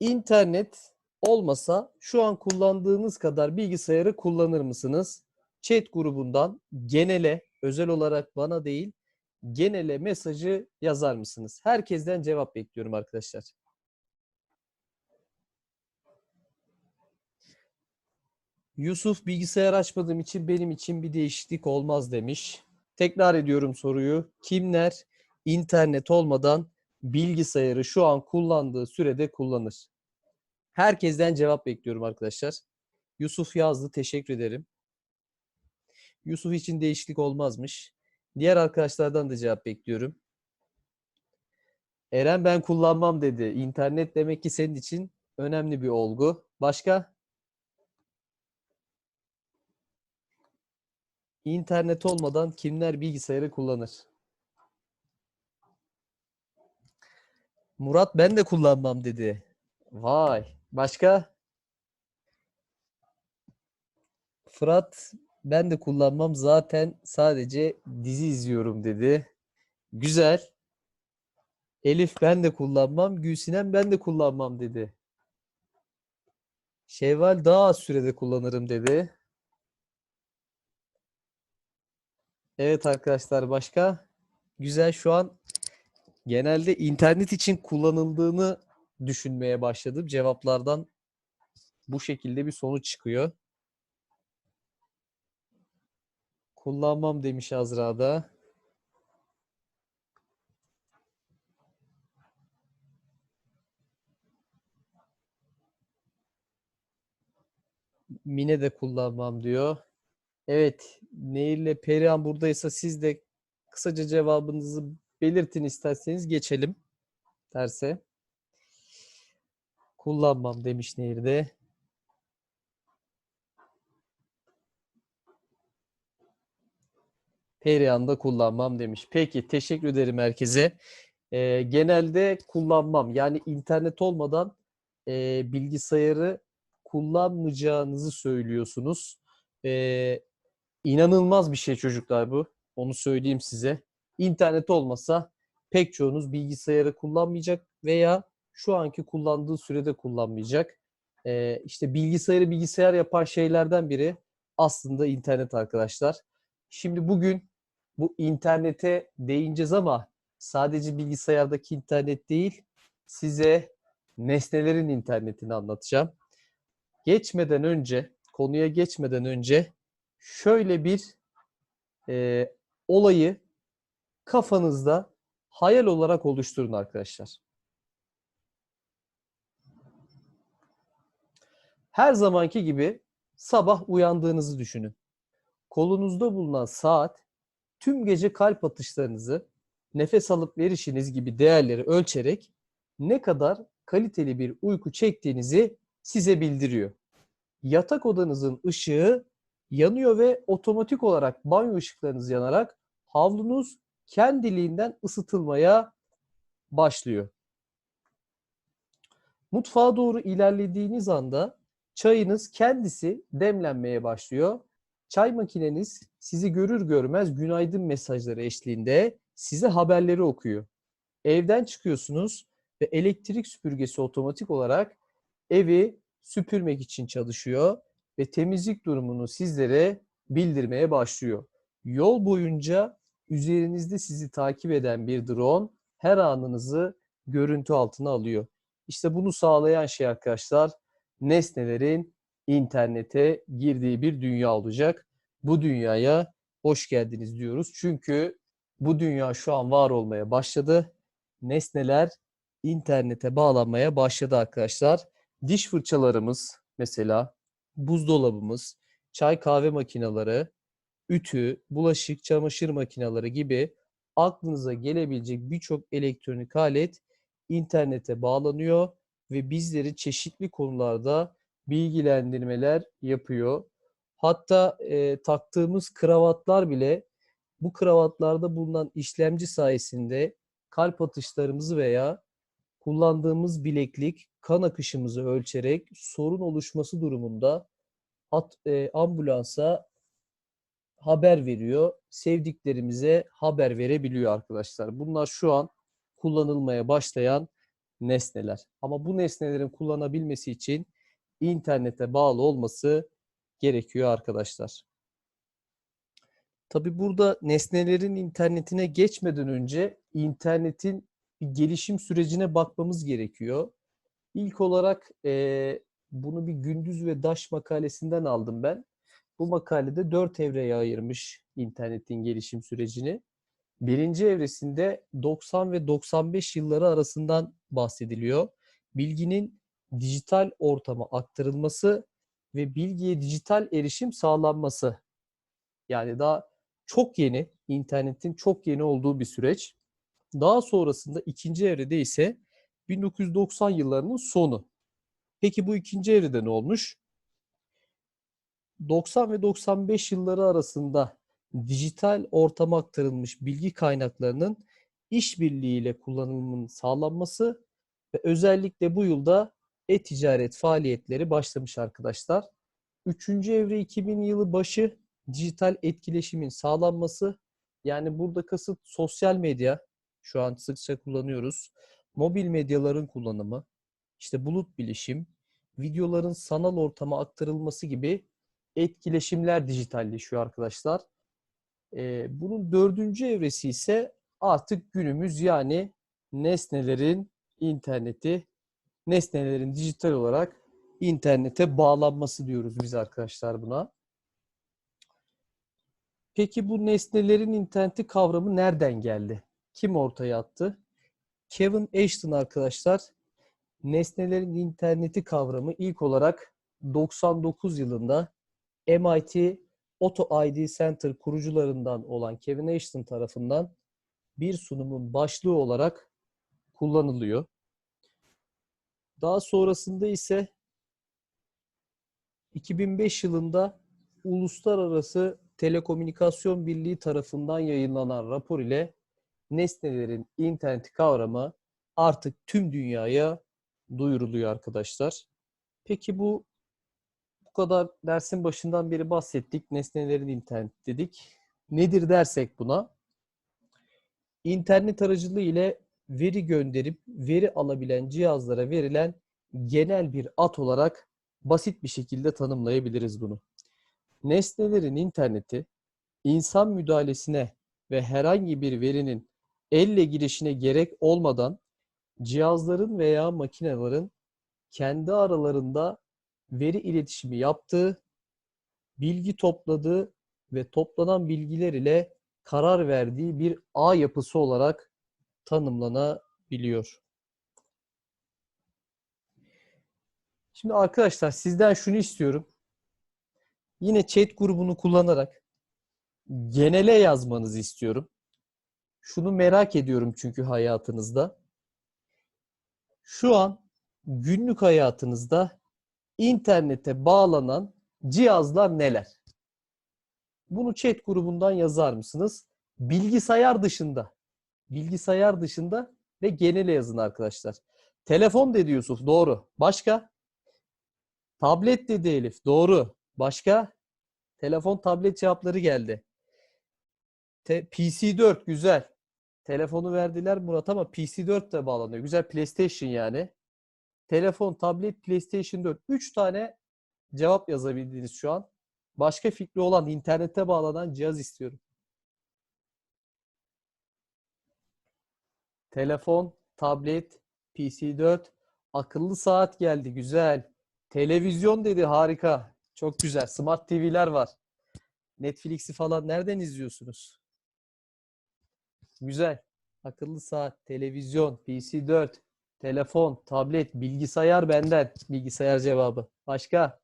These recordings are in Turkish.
İnternet olmasa şu an kullandığınız kadar bilgisayarı kullanır mısınız? Chat grubundan genele, özel olarak bana değil, genele mesajı yazar mısınız? Herkesten cevap bekliyorum arkadaşlar. Yusuf bilgisayar açmadığım için benim için bir değişiklik olmaz demiş. Tekrar ediyorum soruyu. Kimler internet olmadan bilgisayarı şu an kullandığı sürede kullanır? Herkesten cevap bekliyorum arkadaşlar. Yusuf yazdı. Teşekkür ederim. Yusuf için değişiklik olmazmış. Diğer arkadaşlardan da cevap bekliyorum. Eren ben kullanmam dedi. İnternet demek ki senin için önemli bir olgu. Başka? İnternet olmadan kimler bilgisayarı kullanır? Murat ben de kullanmam dedi. Vay. Başka? Fırat ben de kullanmam zaten sadece dizi izliyorum dedi. Güzel. Elif ben de kullanmam. Gülsinem ben de kullanmam dedi. Şevval daha az sürede kullanırım dedi. Evet arkadaşlar başka? Güzel şu an genelde internet için kullanıldığını düşünmeye başladım. Cevaplardan bu şekilde bir sonuç çıkıyor. Kullanmam demiş Azra da. Mine de kullanmam diyor. Evet, Nehir ile Perihan buradaysa siz de kısaca cevabınızı belirtin isterseniz geçelim derse. Kullanmam demiş Nehir de. Perihan da kullanmam demiş. Peki, teşekkür ederim herkese. Ee, genelde kullanmam. Yani internet olmadan e, bilgisayarı kullanmayacağınızı söylüyorsunuz. Ee, İnanılmaz bir şey çocuklar bu. Onu söyleyeyim size. İnternet olmasa pek çoğunuz bilgisayarı kullanmayacak veya şu anki kullandığı sürede kullanmayacak. Ee, işte bilgisayarı bilgisayar yapan şeylerden biri aslında internet arkadaşlar. Şimdi bugün bu internete değineceğiz ama sadece bilgisayardaki internet değil, size nesnelerin internetini anlatacağım. Geçmeden önce, konuya geçmeden önce şöyle bir e, olayı kafanızda hayal olarak oluşturun arkadaşlar. Her zamanki gibi sabah uyandığınızı düşünün. Kolunuzda bulunan saat tüm gece kalp atışlarınızı, nefes alıp verişiniz gibi değerleri ölçerek ne kadar kaliteli bir uyku çektiğinizi size bildiriyor. Yatak odanızın ışığı yanıyor ve otomatik olarak banyo ışıklarınız yanarak havlunuz kendiliğinden ısıtılmaya başlıyor. Mutfağa doğru ilerlediğiniz anda çayınız kendisi demlenmeye başlıyor. Çay makineniz sizi görür görmez günaydın mesajları eşliğinde size haberleri okuyor. Evden çıkıyorsunuz ve elektrik süpürgesi otomatik olarak evi süpürmek için çalışıyor ve temizlik durumunu sizlere bildirmeye başlıyor. Yol boyunca üzerinizde sizi takip eden bir drone her anınızı görüntü altına alıyor. İşte bunu sağlayan şey arkadaşlar nesnelerin internete girdiği bir dünya olacak. Bu dünyaya hoş geldiniz diyoruz. Çünkü bu dünya şu an var olmaya başladı. Nesneler internete bağlanmaya başladı arkadaşlar. Diş fırçalarımız mesela buzdolabımız, çay kahve makineleri, ütü, bulaşık, çamaşır makineleri gibi aklınıza gelebilecek birçok elektronik alet internete bağlanıyor ve bizleri çeşitli konularda bilgilendirmeler yapıyor. Hatta e, taktığımız kravatlar bile bu kravatlarda bulunan işlemci sayesinde kalp atışlarımızı veya kullandığımız bileklik kan akışımızı ölçerek sorun oluşması durumunda at, e, ambulansa haber veriyor. Sevdiklerimize haber verebiliyor arkadaşlar. Bunlar şu an kullanılmaya başlayan nesneler. Ama bu nesnelerin kullanabilmesi için internete bağlı olması gerekiyor arkadaşlar. Tabi burada nesnelerin internetine geçmeden önce internetin bir gelişim sürecine bakmamız gerekiyor. İlk olarak eee, bunu bir Gündüz ve Daş makalesinden aldım ben. Bu makalede dört evreye ayırmış internetin gelişim sürecini. Birinci evresinde 90 ve 95 yılları arasından bahsediliyor. Bilginin dijital ortama aktarılması ve bilgiye dijital erişim sağlanması. Yani daha çok yeni, internetin çok yeni olduğu bir süreç. Daha sonrasında ikinci evrede ise 1990 yıllarının sonu. Peki bu ikinci evrede ne olmuş? 90 ve 95 yılları arasında dijital ortama aktarılmış bilgi kaynaklarının işbirliğiyle kullanımının sağlanması ve özellikle bu yılda e-ticaret faaliyetleri başlamış arkadaşlar. Üçüncü evre 2000 yılı başı dijital etkileşimin sağlanması yani burada kasıt sosyal medya şu an sıkça kullanıyoruz. Mobil medyaların kullanımı, işte bulut bilişim, videoların sanal ortama aktarılması gibi etkileşimler dijitalleşiyor arkadaşlar. Ee, bunun dördüncü evresi ise artık günümüz yani nesnelerin interneti, nesnelerin dijital olarak internete bağlanması diyoruz biz arkadaşlar buna. Peki bu nesnelerin interneti kavramı nereden geldi? Kim ortaya attı? Kevin Ashton arkadaşlar nesnelerin interneti kavramı ilk olarak 99 yılında MIT Auto ID Center kurucularından olan Kevin Ashton tarafından bir sunumun başlığı olarak kullanılıyor. Daha sonrasında ise 2005 yılında Uluslararası Telekomünikasyon Birliği tarafından yayınlanan rapor ile nesnelerin interneti kavramı artık tüm dünyaya duyuruluyor arkadaşlar. Peki bu kadar dersin başından beri bahsettik. Nesnelerin interneti dedik. Nedir dersek buna? İnternet aracılığı ile veri gönderip veri alabilen cihazlara verilen genel bir ad olarak basit bir şekilde tanımlayabiliriz bunu. Nesnelerin interneti insan müdahalesine ve herhangi bir verinin elle girişine gerek olmadan cihazların veya makinelerin kendi aralarında veri iletişimi yaptığı, bilgi topladığı ve toplanan bilgiler ile karar verdiği bir ağ yapısı olarak tanımlanabiliyor. Şimdi arkadaşlar sizden şunu istiyorum. Yine chat grubunu kullanarak genele yazmanızı istiyorum. Şunu merak ediyorum çünkü hayatınızda. Şu an günlük hayatınızda internete bağlanan cihazlar neler? Bunu chat grubundan yazar mısınız? Bilgisayar dışında. Bilgisayar dışında ve genele yazın arkadaşlar. Telefon dedi Yusuf. Doğru. Başka? Tablet dedi Elif. Doğru. Başka? Telefon, tablet cevapları geldi. Te- PC4 güzel. Telefonu verdiler Murat ama PC4 de bağlanıyor. Güzel PlayStation yani. Telefon, tablet, PlayStation 4. 3 tane cevap yazabildiniz şu an. Başka fikri olan internete bağlanan cihaz istiyorum. Telefon, tablet, PC4, akıllı saat geldi. Güzel. Televizyon dedi. Harika. Çok güzel. Smart TV'ler var. Netflix'i falan nereden izliyorsunuz? Güzel. Akıllı saat, televizyon, PC4, telefon, tablet, bilgisayar benden. Bilgisayar cevabı. Başka?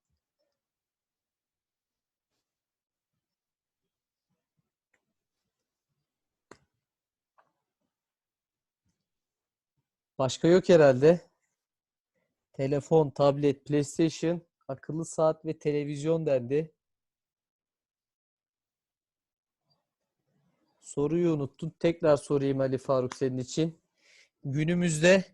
Başka yok herhalde. Telefon, tablet, PlayStation, akıllı saat ve televizyon dendi. Soruyu unuttun. Tekrar sorayım Ali Faruk senin için. Günümüzde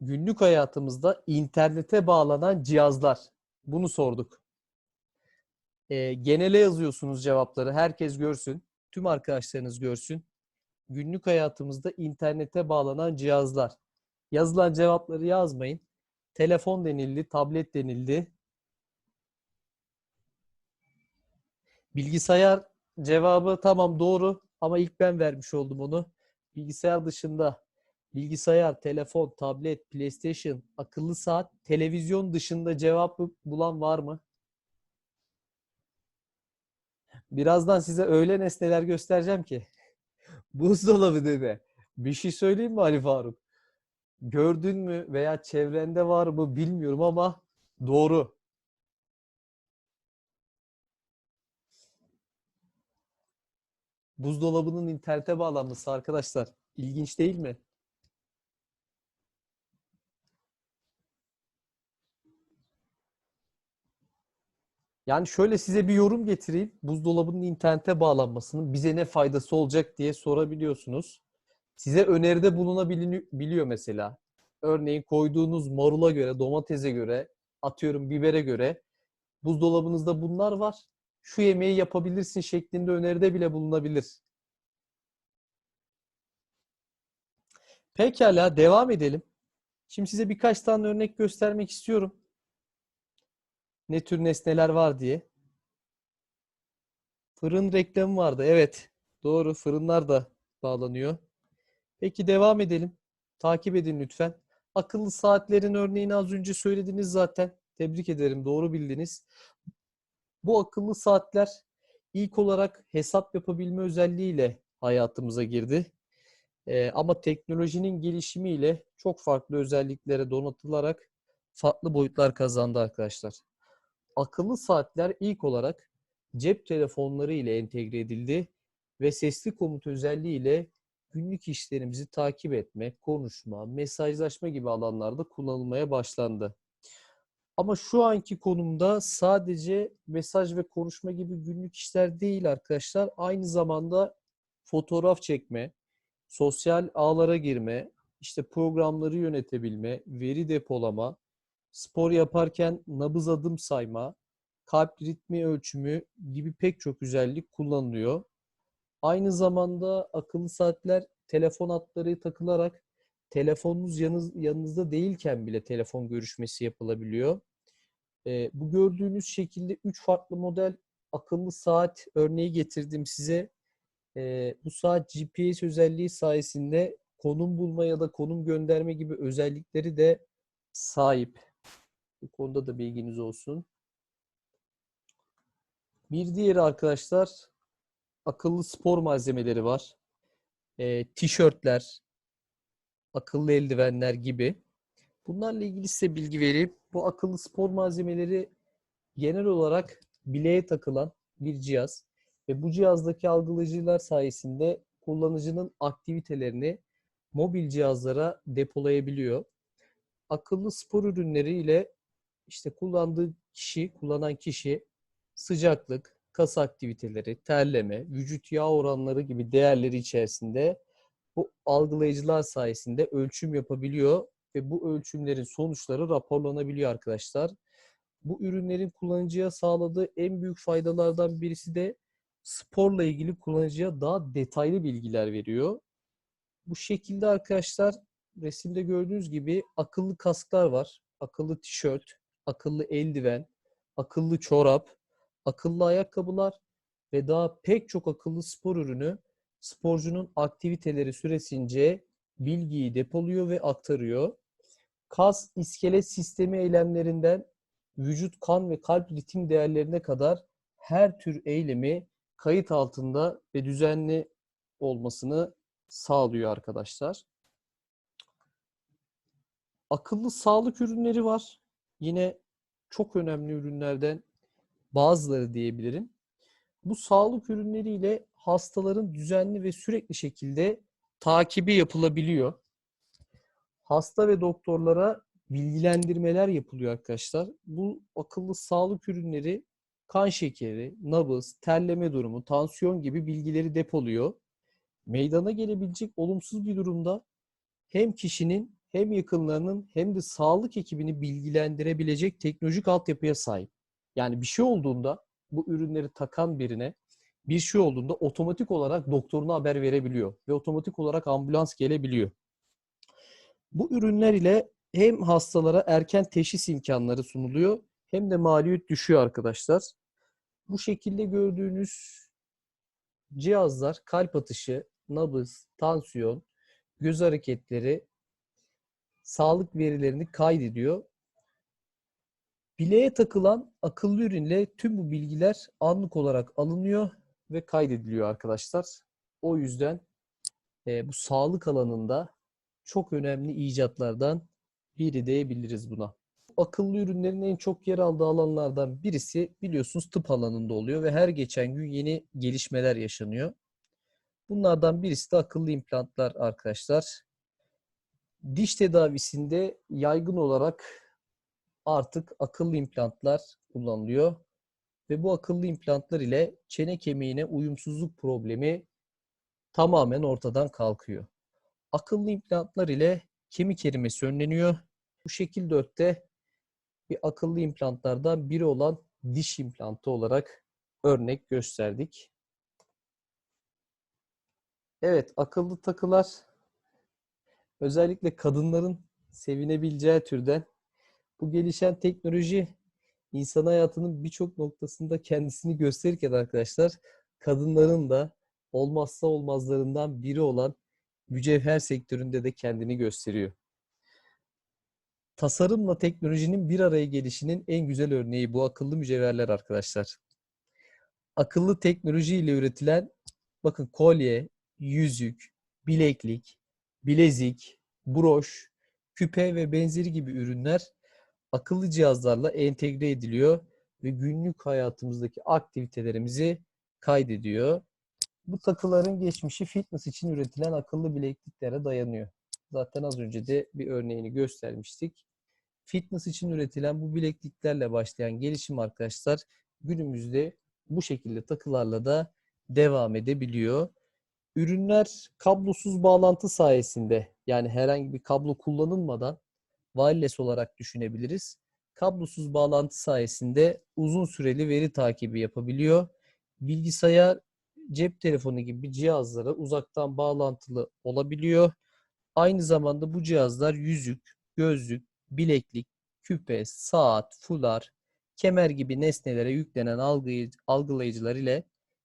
günlük hayatımızda internete bağlanan cihazlar. Bunu sorduk. Ee, genele yazıyorsunuz cevapları. Herkes görsün. Tüm arkadaşlarınız görsün. Günlük hayatımızda internete bağlanan cihazlar. Yazılan cevapları yazmayın. Telefon denildi, tablet denildi. Bilgisayar cevabı tamam doğru ama ilk ben vermiş oldum onu. Bilgisayar dışında bilgisayar, telefon, tablet, PlayStation, akıllı saat, televizyon dışında cevabı bulan var mı? Birazdan size öyle nesneler göstereceğim ki. Buzdolabı dedi. Bir şey söyleyeyim mi Ali Faruk? Gördün mü veya çevrende var mı bilmiyorum ama doğru. Buzdolabının internete bağlanması arkadaşlar. İlginç değil mi? Yani şöyle size bir yorum getireyim. Buzdolabının internete bağlanmasının bize ne faydası olacak diye sorabiliyorsunuz. Size öneride bulunabiliyor mesela. Örneğin koyduğunuz marula göre, domatese göre, atıyorum bibere göre buzdolabınızda bunlar var. Şu yemeği yapabilirsin şeklinde öneride bile bulunabilir. Pekala devam edelim. Şimdi size birkaç tane örnek göstermek istiyorum. Ne tür nesneler var diye. Fırın reklamı vardı. Evet. Doğru. Fırınlar da bağlanıyor. Peki devam edelim. Takip edin lütfen. Akıllı saatlerin örneğini az önce söylediniz zaten. Tebrik ederim. Doğru bildiniz. Bu akıllı saatler ilk olarak hesap yapabilme özelliğiyle hayatımıza girdi. Ee, ama teknolojinin gelişimiyle çok farklı özelliklere donatılarak farklı boyutlar kazandı arkadaşlar. Akıllı saatler ilk olarak cep telefonları ile entegre edildi ve sesli komut özelliğiyle günlük işlerimizi takip etme, konuşma, mesajlaşma gibi alanlarda kullanılmaya başlandı. Ama şu anki konumda sadece mesaj ve konuşma gibi günlük işler değil arkadaşlar. Aynı zamanda fotoğraf çekme, sosyal ağlara girme, işte programları yönetebilme, veri depolama, spor yaparken nabız adım sayma, kalp ritmi ölçümü gibi pek çok özellik kullanılıyor. Aynı zamanda akıllı saatler telefon hatları takılarak telefonunuz yanınız, yanınızda değilken bile telefon görüşmesi yapılabiliyor. E, bu gördüğünüz şekilde 3 farklı model akıllı saat örneği getirdim size. E, bu saat GPS özelliği sayesinde konum bulma ya da konum gönderme gibi özellikleri de sahip. Bu konuda da bilginiz olsun. Bir diğeri arkadaşlar akıllı spor malzemeleri var. E, tişörtler, akıllı eldivenler gibi. Bunlarla ilgili size bilgi vereyim. Bu akıllı spor malzemeleri genel olarak bileğe takılan bir cihaz ve bu cihazdaki algılayıcılar sayesinde kullanıcının aktivitelerini mobil cihazlara depolayabiliyor. Akıllı spor ürünleri ile işte kullandığı kişi, kullanan kişi sıcaklık, kas aktiviteleri, terleme, vücut yağ oranları gibi değerleri içerisinde bu algılayıcılar sayesinde ölçüm yapabiliyor ve bu ölçümlerin sonuçları raporlanabiliyor arkadaşlar. Bu ürünlerin kullanıcıya sağladığı en büyük faydalardan birisi de sporla ilgili kullanıcıya daha detaylı bilgiler veriyor. Bu şekilde arkadaşlar resimde gördüğünüz gibi akıllı kasklar var. Akıllı tişört, akıllı eldiven, akıllı çorap, akıllı ayakkabılar ve daha pek çok akıllı spor ürünü sporcunun aktiviteleri süresince bilgiyi depoluyor ve aktarıyor. Kas, iskelet sistemi eylemlerinden vücut kan ve kalp ritim değerlerine kadar her tür eylemi kayıt altında ve düzenli olmasını sağlıyor arkadaşlar. Akıllı sağlık ürünleri var. Yine çok önemli ürünlerden bazıları diyebilirim. Bu sağlık ürünleriyle hastaların düzenli ve sürekli şekilde takibi yapılabiliyor. Hasta ve doktorlara bilgilendirmeler yapılıyor arkadaşlar. Bu akıllı sağlık ürünleri kan şekeri, nabız, terleme durumu, tansiyon gibi bilgileri depoluyor. Meydana gelebilecek olumsuz bir durumda hem kişinin hem yakınlarının hem de sağlık ekibini bilgilendirebilecek teknolojik altyapıya sahip. Yani bir şey olduğunda bu ürünleri takan birine bir şey olduğunda otomatik olarak doktoruna haber verebiliyor ve otomatik olarak ambulans gelebiliyor. Bu ürünler ile hem hastalara erken teşhis imkanları sunuluyor hem de maliyet düşüyor arkadaşlar. Bu şekilde gördüğünüz cihazlar kalp atışı, nabız, tansiyon, göz hareketleri, sağlık verilerini kaydediyor. Bileğe takılan akıllı ürünle tüm bu bilgiler anlık olarak alınıyor ve kaydediliyor arkadaşlar. O yüzden e, bu sağlık alanında çok önemli icatlardan biri diyebiliriz buna. Akıllı ürünlerin en çok yer aldığı alanlardan birisi biliyorsunuz tıp alanında oluyor ve her geçen gün yeni gelişmeler yaşanıyor. Bunlardan birisi de akıllı implantlar arkadaşlar. Diş tedavisinde yaygın olarak artık akıllı implantlar kullanılıyor ve bu akıllı implantlar ile çene kemiğine uyumsuzluk problemi tamamen ortadan kalkıyor. Akıllı implantlar ile kemik erimesi önleniyor. Bu şekil 4'te bir akıllı implantlardan biri olan diş implantı olarak örnek gösterdik. Evet, akıllı takılar özellikle kadınların sevinebileceği türden bu gelişen teknoloji insan hayatının birçok noktasında kendisini gösterirken arkadaşlar kadınların da olmazsa olmazlarından biri olan mücevher sektöründe de kendini gösteriyor. Tasarımla teknolojinin bir araya gelişinin en güzel örneği bu akıllı mücevherler arkadaşlar. Akıllı teknoloji ile üretilen bakın kolye, yüzük, bileklik, bilezik, broş, küpe ve benzeri gibi ürünler akıllı cihazlarla entegre ediliyor ve günlük hayatımızdaki aktivitelerimizi kaydediyor. Bu takıların geçmişi fitness için üretilen akıllı bilekliklere dayanıyor. Zaten az önce de bir örneğini göstermiştik. Fitness için üretilen bu bilekliklerle başlayan gelişim arkadaşlar günümüzde bu şekilde takılarla da devam edebiliyor. Ürünler kablosuz bağlantı sayesinde yani herhangi bir kablo kullanılmadan wireless olarak düşünebiliriz. Kablosuz bağlantı sayesinde uzun süreli veri takibi yapabiliyor. Bilgisayar, cep telefonu gibi cihazlara uzaktan bağlantılı olabiliyor. Aynı zamanda bu cihazlar yüzük, gözlük, bileklik, küpe, saat, fular, kemer gibi nesnelere yüklenen algılayıcılar ile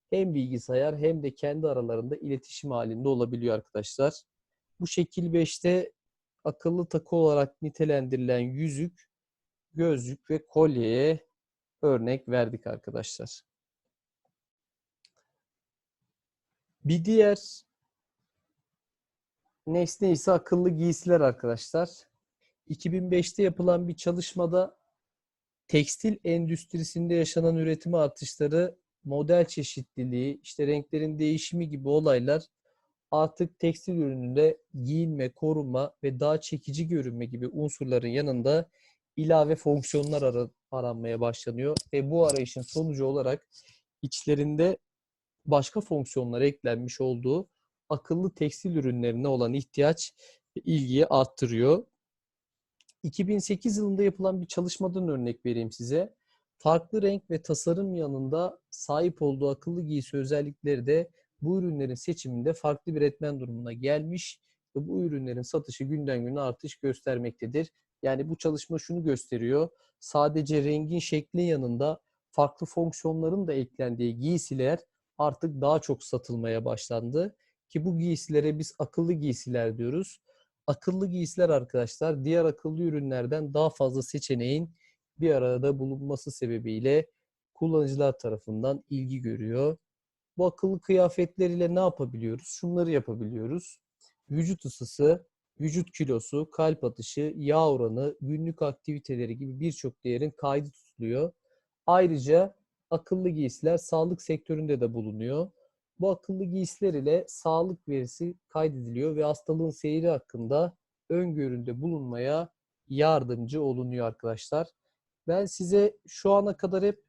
hem bilgisayar hem de kendi aralarında iletişim halinde olabiliyor arkadaşlar. Bu şekil 5'te akıllı takı olarak nitelendirilen yüzük, gözlük ve kolyeye örnek verdik arkadaşlar. Bir diğer nesne ise akıllı giysiler arkadaşlar. 2005'te yapılan bir çalışmada tekstil endüstrisinde yaşanan üretim artışları, model çeşitliliği, işte renklerin değişimi gibi olaylar artık tekstil ürününde giyinme, korunma ve daha çekici görünme gibi unsurların yanında ilave fonksiyonlar ar- aranmaya başlanıyor ve bu arayışın sonucu olarak içlerinde başka fonksiyonlar eklenmiş olduğu akıllı tekstil ürünlerine olan ihtiyaç ilgiyi arttırıyor. 2008 yılında yapılan bir çalışmadan örnek vereyim size. Farklı renk ve tasarım yanında sahip olduğu akıllı giysi özellikleri de bu ürünlerin seçiminde farklı bir etmen durumuna gelmiş ve bu ürünlerin satışı günden güne artış göstermektedir. Yani bu çalışma şunu gösteriyor. Sadece rengin şeklin yanında farklı fonksiyonların da eklendiği giysiler artık daha çok satılmaya başlandı. Ki bu giysilere biz akıllı giysiler diyoruz. Akıllı giysiler arkadaşlar diğer akıllı ürünlerden daha fazla seçeneğin bir arada bulunması sebebiyle kullanıcılar tarafından ilgi görüyor. Bu akıllı kıyafetleriyle ne yapabiliyoruz? Şunları yapabiliyoruz. Vücut ısısı, vücut kilosu, kalp atışı, yağ oranı, günlük aktiviteleri gibi birçok değerin kaydı tutuluyor. Ayrıca akıllı giysiler sağlık sektöründe de bulunuyor. Bu akıllı giysiler ile sağlık verisi kaydediliyor ve hastalığın seyri hakkında öngöründe bulunmaya yardımcı olunuyor arkadaşlar. Ben size şu ana kadar hep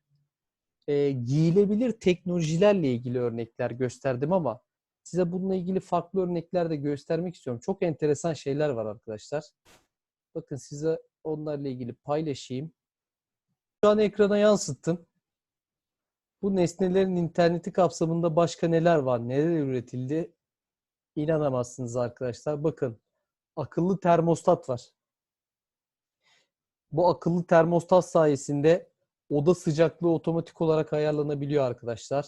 e, giyilebilir teknolojilerle ilgili örnekler gösterdim ama size bununla ilgili farklı örnekler de göstermek istiyorum. Çok enteresan şeyler var arkadaşlar. Bakın size onlarla ilgili paylaşayım. Şu an ekrana yansıttım. Bu nesnelerin interneti kapsamında başka neler var, neler üretildi? İnanamazsınız arkadaşlar. Bakın akıllı termostat var. Bu akıllı termostat sayesinde oda sıcaklığı otomatik olarak ayarlanabiliyor arkadaşlar.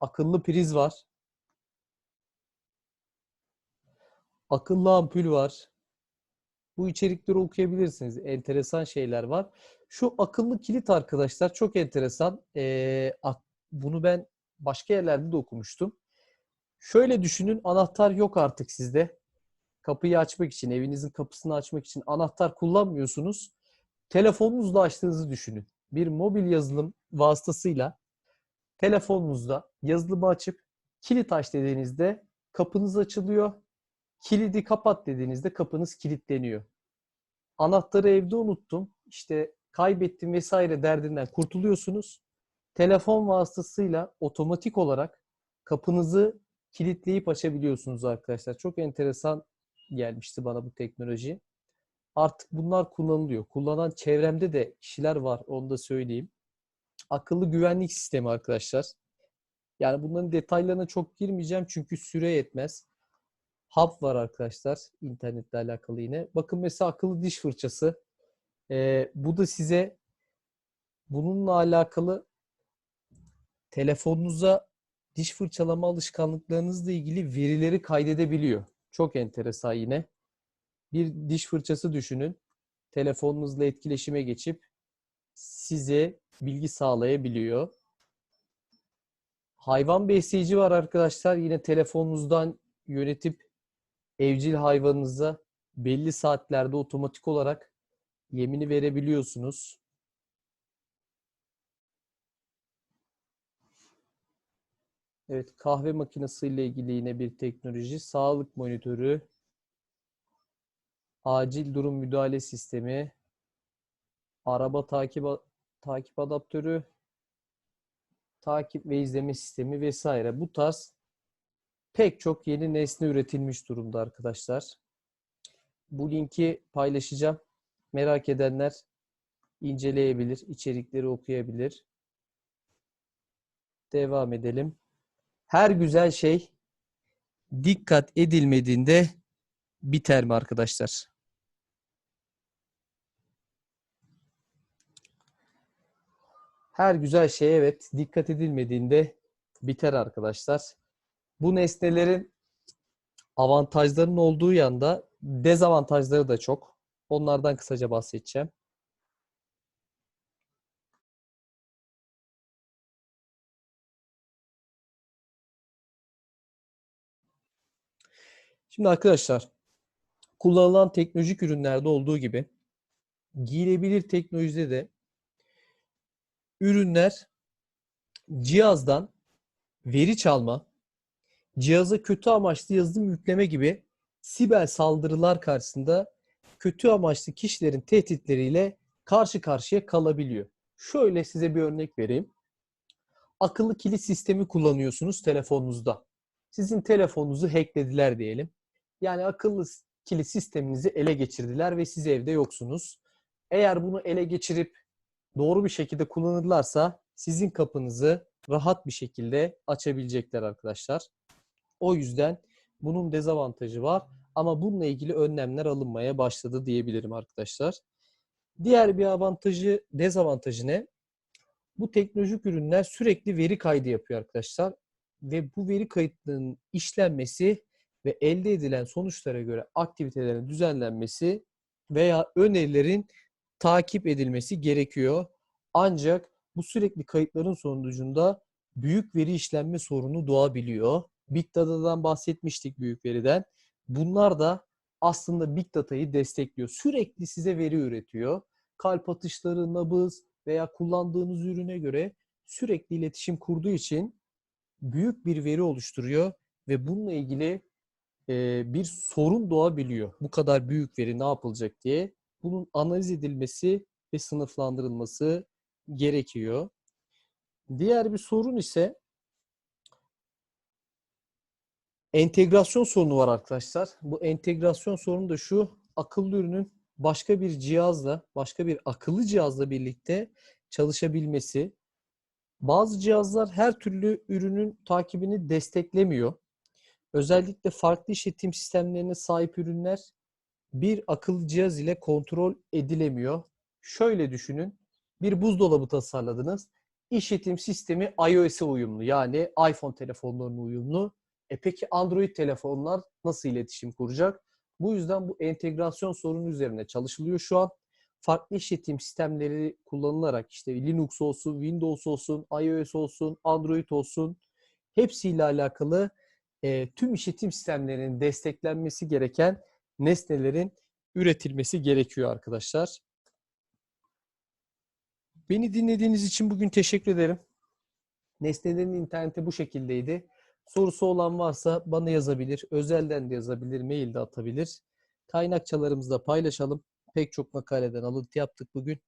Akıllı priz var. Akıllı ampul var. Bu içerikleri okuyabilirsiniz. Enteresan şeyler var. Şu akıllı kilit arkadaşlar çok enteresan. Ee, bunu ben başka yerlerde de okumuştum. Şöyle düşünün anahtar yok artık sizde. Kapıyı açmak için, evinizin kapısını açmak için anahtar kullanmıyorsunuz. Telefonunuzla açtığınızı düşünün. Bir mobil yazılım vasıtasıyla telefonunuzda yazılımı açıp kilit aç dediğinizde kapınız açılıyor. Kilidi kapat dediğinizde kapınız kilitleniyor. Anahtarı evde unuttum. işte kaybettim vesaire derdinden kurtuluyorsunuz. Telefon vasıtasıyla otomatik olarak kapınızı kilitleyip açabiliyorsunuz arkadaşlar. Çok enteresan gelmişti bana bu teknoloji. Artık bunlar kullanılıyor. Kullanan çevremde de kişiler var onu da söyleyeyim. Akıllı güvenlik sistemi arkadaşlar. Yani bunların detaylarına çok girmeyeceğim çünkü süre yetmez. Hub var arkadaşlar internetle alakalı yine. Bakın mesela akıllı diş fırçası. Ee, bu da size bununla alakalı telefonunuza diş fırçalama alışkanlıklarınızla ilgili verileri kaydedebiliyor. Çok enteresan yine. Bir diş fırçası düşünün. Telefonunuzla etkileşime geçip size bilgi sağlayabiliyor. Hayvan besleyici var arkadaşlar. Yine telefonunuzdan yönetip evcil hayvanınıza belli saatlerde otomatik olarak yemini verebiliyorsunuz. Evet, kahve makinesiyle ilgili yine bir teknoloji. Sağlık monitörü, acil durum müdahale sistemi, araba takip takip adaptörü, takip ve izleme sistemi vesaire. Bu tarz pek çok yeni nesne üretilmiş durumda arkadaşlar. Bu linki paylaşacağım. Merak edenler inceleyebilir, içerikleri okuyabilir. Devam edelim. Her güzel şey dikkat edilmediğinde biter mi arkadaşlar? Her güzel şey evet dikkat edilmediğinde biter arkadaşlar. Bu nesnelerin avantajlarının olduğu yanda dezavantajları da çok. Onlardan kısaca bahsedeceğim. Şimdi arkadaşlar kullanılan teknolojik ürünlerde olduğu gibi giyilebilir teknolojide de ürünler cihazdan veri çalma, cihaza kötü amaçlı yazılım yükleme gibi siber saldırılar karşısında kötü amaçlı kişilerin tehditleriyle karşı karşıya kalabiliyor. Şöyle size bir örnek vereyim. Akıllı kilit sistemi kullanıyorsunuz telefonunuzda. Sizin telefonunuzu hacklediler diyelim. Yani akıllı kilit sisteminizi ele geçirdiler ve siz evde yoksunuz. Eğer bunu ele geçirip doğru bir şekilde kullanırlarsa sizin kapınızı rahat bir şekilde açabilecekler arkadaşlar. O yüzden bunun dezavantajı var ama bununla ilgili önlemler alınmaya başladı diyebilirim arkadaşlar. Diğer bir avantajı, dezavantajı ne? Bu teknolojik ürünler sürekli veri kaydı yapıyor arkadaşlar ve bu veri kayıtlarının işlenmesi ve elde edilen sonuçlara göre aktivitelerin düzenlenmesi veya önerilerin takip edilmesi gerekiyor. Ancak bu sürekli kayıtların sonucunda büyük veri işlenme sorunu doğabiliyor. Big Data'dan bahsetmiştik büyük veriden. Bunlar da aslında Big Data'yı destekliyor. Sürekli size veri üretiyor. Kalp atışları, nabız veya kullandığınız ürüne göre sürekli iletişim kurduğu için büyük bir veri oluşturuyor ve bununla ilgili bir sorun doğabiliyor. Bu kadar büyük veri ne yapılacak diye. Bunun analiz edilmesi ve sınıflandırılması gerekiyor. Diğer bir sorun ise entegrasyon sorunu var arkadaşlar. Bu entegrasyon sorunu da şu. Akıllı ürünün başka bir cihazla, başka bir akıllı cihazla birlikte çalışabilmesi. Bazı cihazlar her türlü ürünün takibini desteklemiyor. Özellikle farklı işletim sistemlerine sahip ürünler bir akıllı cihaz ile kontrol edilemiyor. Şöyle düşünün. Bir buzdolabı tasarladınız. İşletim sistemi iOS'e uyumlu. Yani iPhone telefonlarına uyumlu. E peki Android telefonlar nasıl iletişim kuracak? Bu yüzden bu entegrasyon sorunu üzerine çalışılıyor şu an. Farklı işletim sistemleri kullanılarak işte Linux olsun, Windows olsun, iOS olsun, Android olsun hepsiyle alakalı e, tüm işletim sistemlerinin desteklenmesi gereken nesnelerin üretilmesi gerekiyor arkadaşlar. Beni dinlediğiniz için bugün teşekkür ederim. Nesnelerin interneti bu şekildeydi. Sorusu olan varsa bana yazabilir, özelden de yazabilir, mail de atabilir. Kaynakçalarımızda paylaşalım. Pek çok makaleden alıntı yaptık bugün.